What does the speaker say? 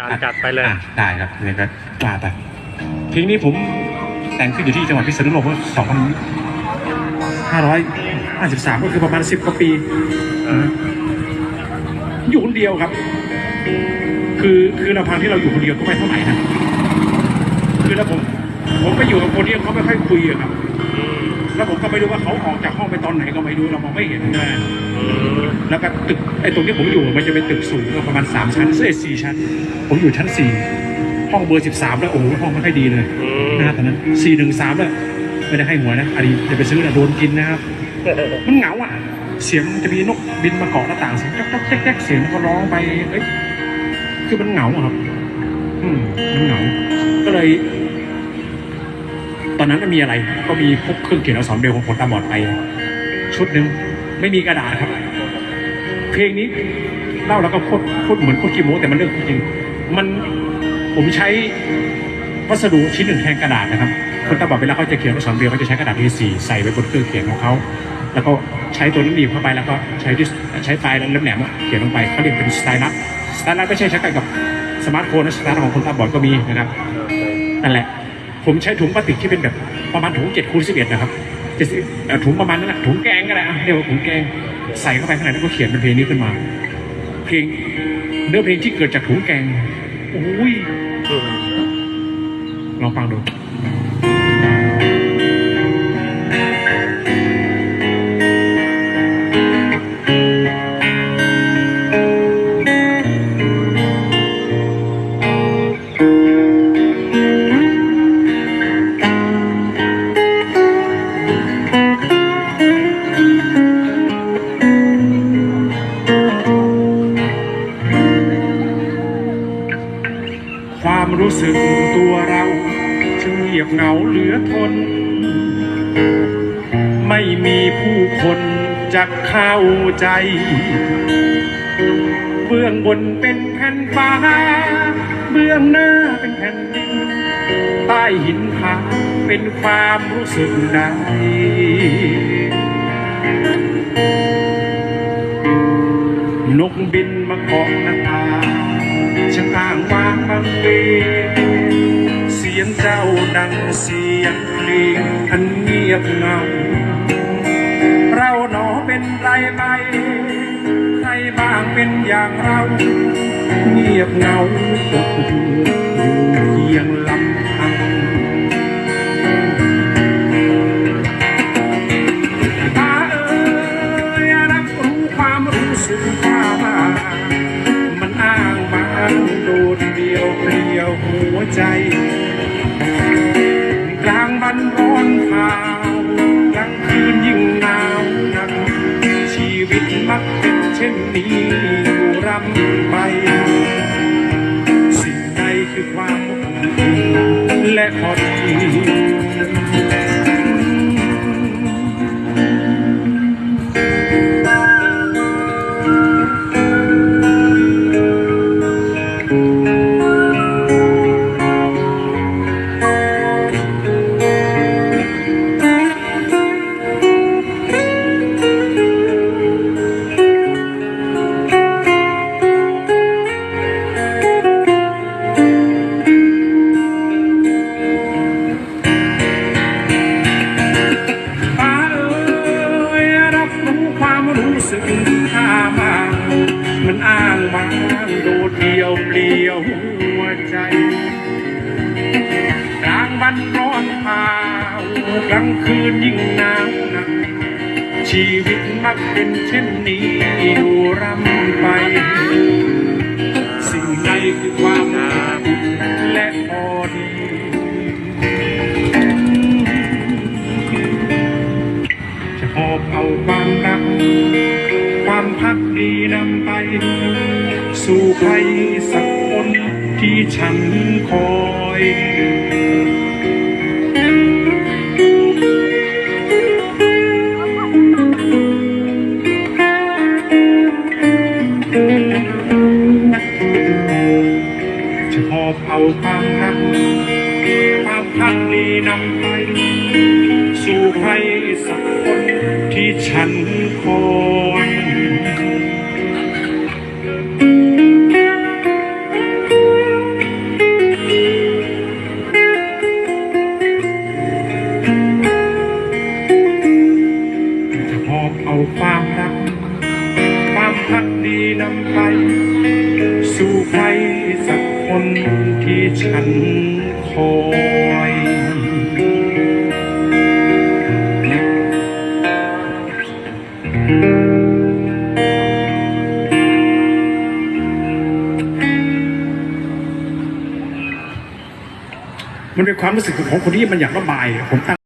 การจัดไปเลย อะได้ครับนี่ก็กล้าไปเพลงนี้ผมแต่งขึ้นอยู่ที่จังหวัดพิษณุโลกเมื่อ2553 ก็คือประมาณ 10 กว่าปีเออ อยู่คนเดียวครับ คือคือลำพังที่เราอยู่คนเดียวก็ไม่เท่าไหร่นะคือแล้วผม ผมไปอยู่กับคนที่เขาไม่ค่อยคุยอะครับอืม แล้วผมก็ไม่รู้ว่าเขาออกจากห้องไปตอนไหนก็ไม่รู้เรามองไม่เห็นนะแล้วก็ตึกไอ้ตรงที่ผมอยู่มันจะเป็นตึกสูงประมาณสามชั้นเอ้ยสี่ชั้น ผมอยู่ชั้นสี่ห้องเบอร์สิบสามแล้วโอ้โหห้องไม่ค่อยดีเลยนะตอนนั้นสี่หนึ่งสามแล้วไม่ได้ให้หวยนะอันนี้จะไปซื้อนะโดนกินนะครับมันเหงาอะ เสียงมันจะมีนกบินมาเกาะหน้าต่างเสียงจ๊อกจ๊อกแจ๊กแจ๊กเสียงก็ร้องไปเอ้ยคือมันเหงาครับ อืมมันเหงา ก็เลย อนนั้นไม่มีอะไร ก็มีพวกเครื่องเขียนอักษรเบรลของผมตาบอดไป ชุดหนึ่งไม่มีกระดาษครับ เพลงนี้เล่าแล้วก็โคตรโคตรเหมือนโคตรขี้โม้แต่มันเรื่องจริง มันผมใช้วัสดุชิ้นหนึ่งแทนกระดาษนะครับ คนตาบอดเวลาเขาจะเขียนอักษรเบรลเขาจะใช้กระดาษ A4 ใส่ไว้บนเครื่องเขียนของเขาแล้วก็ใช้ตัวนั้นบีบเข้าไปแล้วก็ใช้ใช้ปลายแหลมๆอะเขียนลงไปเขาเรียกเป็นสไตลัสสไตลัสไม่ใช่ใช้กันกับสมาร์ทโฟนนะสไตลัสของคนตาบอดก็มีนะครับนั่นแหละ ผมใช้ถุงพลาสติกที่เป็นแบบประมาณถุงเจ็ดคูณสิบเอ็ดนะครับเจ็ดถุงประมาณนั้นแหละถุงแกงก็ได้อะเรียกว่าถุงแกงใส่เข้าไปข้างในแล้วก็เขียนเป็นเพลงนี้ขึ้นมา เพลงเนื้อเพลงที่เกิดจากถุงแกงโอ้ยลองฟังดู รู้สึกตัวเราช่างเงียบเหงาเหลือทน ไม่มีผู้คนจะเข้าใจ เบื้องบนเป็นแผ่นฟ้า เบื้องหน้าเป็นแผ่นดินใต้หินผาเป็นความรู้สึกใดนกบินมาเกาะหน้าตางช่างอ้างว้า งบางเวเสียงเจ้าดังเสียงเพลงอันเงียบเงา เราหนอเป็นไรไปใครบ้างเป็นอย่างเรา เงียบเงาตกอยู่อยู่เพียงล ใจ กลางวันร้อนเผากลางคืนยิ่งหนาวนักชีวิตมักเป็นเช่นนี้อยู่รำางโดดเดียวเปลี่ยวหัวใจกลางวันร้อนเผากลางคืนยิ่งหนาวหนักชีวิตมักเป็นเช่นนี้อยู่รำไป สิ่งใดคือความอบอุ่นและพอดีจะหอบเอาความรัก ความพักดีนำไป สู่ใครสักคนที่ฉันคอยจะหอบเอาความรักความพักดีนำไป สู่ใครสักคนที่ฉันคอย คนที่ฉันคอยมันเป็นความรู้สึกของคนที่มันอยากระบายผมตั้ง